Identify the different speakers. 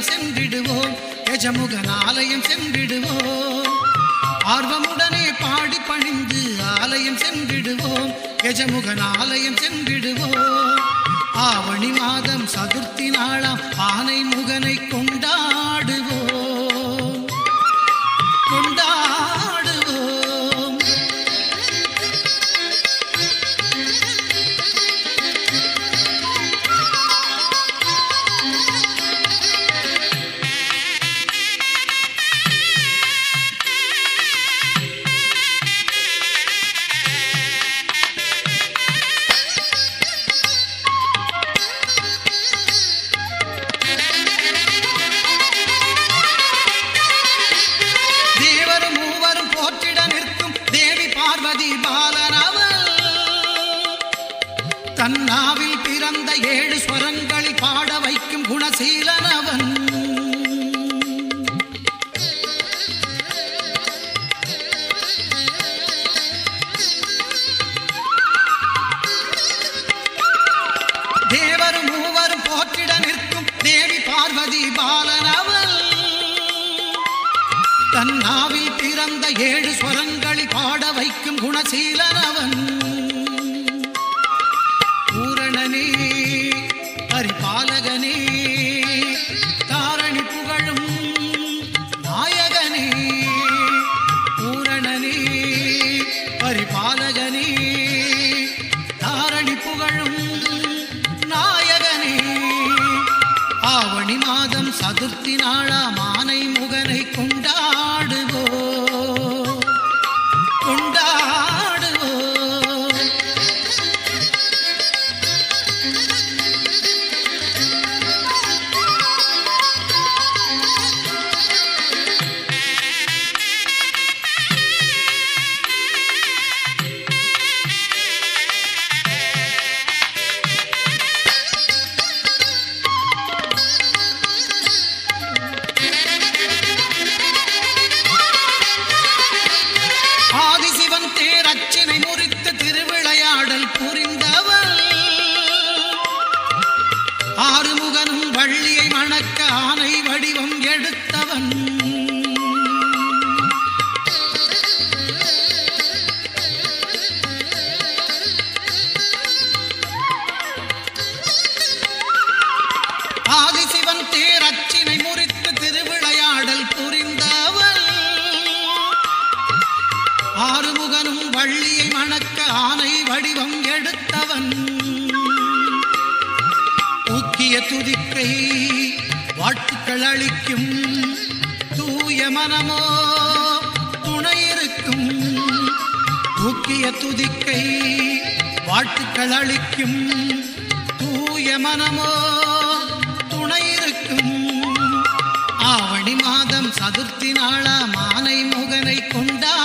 Speaker 1: ஆலயம் சென்றிடுவோம். எஜமுகன் ஆலயம் சென்றிடுவோம். ஆர்வமுடனே பாடி பணிந்து ஆலயம் சென்றிடுவோம். எஜமுகன் ஆலயம் சென்றிடுவோம். ஆவணி மாதம் சதுர்த்தி நாளாம் ஆனை முகனை கொண்டு தன்னாவில் பிறந்த ஏழு ஸ்வரங்களில் பாட வைக்கும் குணசீலனவன் தேவரும் மூவரும் போற்றிட நிற்கும் தேவி பார்வதி பாலனவள் தன்னாவில் பிறந்த ஏழு ஸ்வரங்களில் பாட வைக்கும் குணசீலனவன் நாயகனே ஆவணி மாதம் சதுர்த்தி நாளா மானை முகனை கொண்டு ஆறுமுகனும் வள்ளியை மணக்க ஆனை வடிவம் எடுத்தவன். ஆதிசிவன் தேரச்சினை முறித்து திருவிளையாடல் புரிந்தவன். ஆறுமுகனும் வள்ளியை மணக்க ஆனை வடிவம் எடுத்தவன். ஆகிய துதிக்கை வாழ்த்துக்கள் அளிக்கும் தூய மனமோ துணை இருக்கும். தூக்கிய துதிக்கை வாழ்த்துக்கள் அளிக்கும் தூய மனமோ துணை இருக்கும். ஆவணி மாதம் சதுர்த்தி நாளா மாலை முகனை கொண்டா